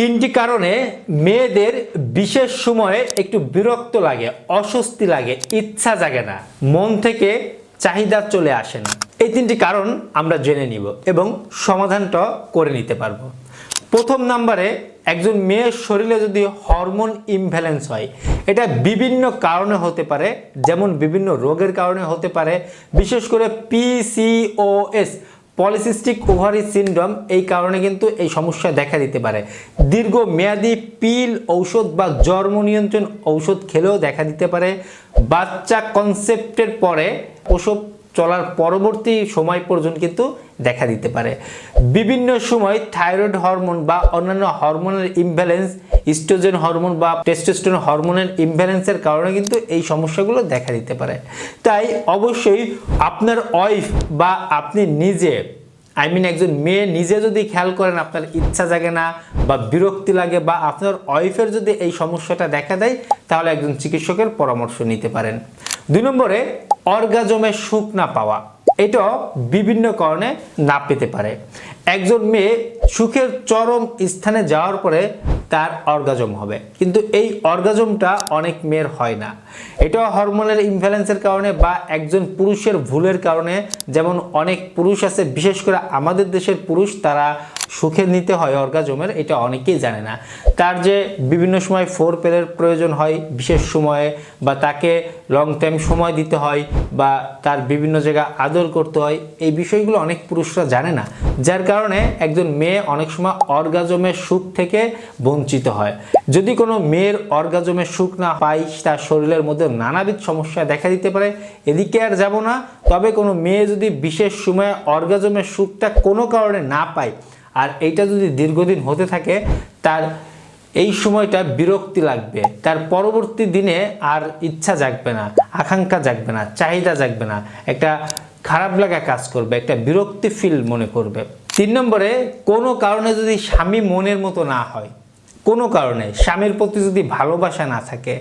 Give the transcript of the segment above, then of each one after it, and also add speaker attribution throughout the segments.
Speaker 1: তিনটি কারণে মেয়েদের বিশেষ সময়ে একটু বিরক্ত লাগে, অস্বস্তি লাগে, ইচ্ছা জাগে না, মন থেকে চাহিদা চলে আসে না। এই তিনটি কারণ আমরা জেনে নিব এবং সমাধানটা করে নিতে পারব। প্রথম নাম্বারে একজন মেয়ের শরীরে যদি হরমোন ইমব্যালেন্স হয়, এটা বিভিন্ন কারণে হতে পারে, যেমন বিভিন্ন রোগের কারণে হতে পারে, বিশেষ করে পিসিওএস পলিসিস্টিক ওভারি সিনড্রোম, এই কারণে কিন্তু এই সমস্যা দেখা দিতে পারে। দীর্ঘ মেয়াদি পিল ঔষধ বা জর্ম নিয়ন্ত্রণ ঔষধ খেলেও দেখা দিতে পারে। বাচ্চা কনসেপ্টের পরে ওসব চলার পরবর্তী সময় পর্যন্ত কিন্তু দেখা দিতে পারে। বিভিন্ন সময় থাইরয়েড হরমোন বা অন্যান্য হরমোনের ইমব্যালেন্স, ইস্ট্রোজেন হরমোন বা টেস্টোস্টেরন হরমোনের ইমব্যালেন্সের কারণে কিন্তু এই সমস্যাগুলো দেখা দিতে পারে। তাই অবশ্যই আপনার ওয়াইফ বা আপনি নিজে, আই মিন একজন মেয়ে নিজে যদি খেয়াল করেন আপনার ইচ্ছা জাগে না বা বিরক্তি লাগে বা আপনার ওয়াইফের যদি এই সমস্যাটা দেখা দেয়, তাহলে একজন চিকিৎসকের পরামর্শ নিতে পারেন। দুই নম্বরে অর্গাজমের সুখ না পাওয়া। এটাও বিভিন্ন কারণে না পেতে পারে। একজন মেয়ে সুখের চরম স্থানে যাওয়ার পরে তার অর্গাজম হবে। কিন্তু এই অর্গাজমটা অনেক মেয়ের হয় না। এটা হরমোনের ইমব্যালেন্সের কারণে বা একজন পুরুষের ভুলের কারণে। যেমন অনেক পুরুষ আছে, বিশেষ করে আমাদের দেশের পুরুষ, তারা সুখে নিতে হয় অর্গাজমের, এটা অনেকেই জানে না। তার যে বিভিন্ন সময় ফোর পেলের প্রয়োজন হয়, বিশেষ সময়ে, বা তাকে লং টাইম সময় দিতে হয়, বা তার বিভিন্ন জায়গা আদর করতে হয়, এই বিষয়গুলো অনেক পুরুষরা জানে না। যার কারণে একজন মেয়ে অনেক সময় অর্গাজমের সুখ থেকে বঞ্চিত হয়। যদি কোনো মেয়ের অর্গাজমের সুখ না পায়, তার শরীরের মধ্যে নানাবিধ সমস্যা দেখা দিতে পারে, এদিকে আর যাব না। তবে কোনো মেয়ে যদি বিশেষ সময়ে অর্গাজমের সুখটা কোনো কারণে না পায় আর এইটা যদি দীর্ঘদিন হতে থাকে, তার এই সময়টা বিরক্তি লাগবে। তার পরবর্তী দিনে আর ইচ্ছা জাগবে না, আকাঙ্ক্ষা জাগবে না, চাহিদা জাগবে না। একটা খারাপ লাগা কাজ করবে, একটা বিরক্তি ফিল মনে করবে। তিন নম্বরে, কোনো কারণে যদি স্বামী মনের মতো না হয়, কোনো কারণে স্বামীর প্রতি যদি ভালোবাসা না থাকে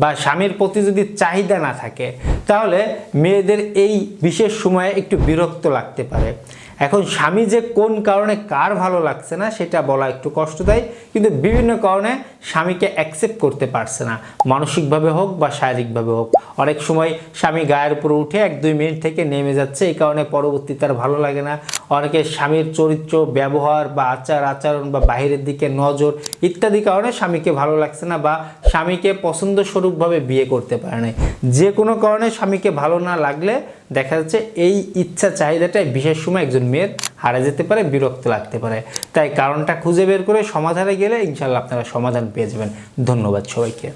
Speaker 1: বা স্বামীর প্রতি যদি চাহিদা না থাকে, তাহলে মেয়েদের এই বিশেষ সময়ে একটু বিরক্ত লাগতে পারে। এখন স্বামী যে কোন কারণে কার ভালো লাগছে না, সেটা বলা একটু কষ্ট দেয় কিন্তু বিভিন্ন কারণে স্বামীকে অ্যাকসেপ্ট করতে পারছে না। মানসিকভাবে হোক বা শারীরিকভাবে হোক। অনেক সময় স্বামী গায়ের উপরে উঠে এক দুই মিনিট থেকে নেমে যাচ্ছে, এই কারণে পরবর্তী তার ভালো লাগে না। অনেকে স্বামীর চরিত্র, ব্যবহার বা আচার, আচরণ বা বাহিরের দিকে নজর ইত্যাদি কারণে স্বামীকে ভালো লাগছে না বা স্বামীকে পছন্দস্বরূপভাবে বিয়ে করতে পারে না যে কোনো কারণে স্বামীকে ভালো না লাগলে দেখা যাচ্ছে এই ইচ্ছা চাহিদাটাই বিশেষ সময় একজন মেয়ের হারা যেতে পারে, বিরক্ত লাগতে পারে। তাই কারণটা খুঁজে বের করে সমাধানে গেলে ইনশাল্লাহ আপনারা সমাধান পেয়ে যাবেন। ধন্যবাদ সবাইকে।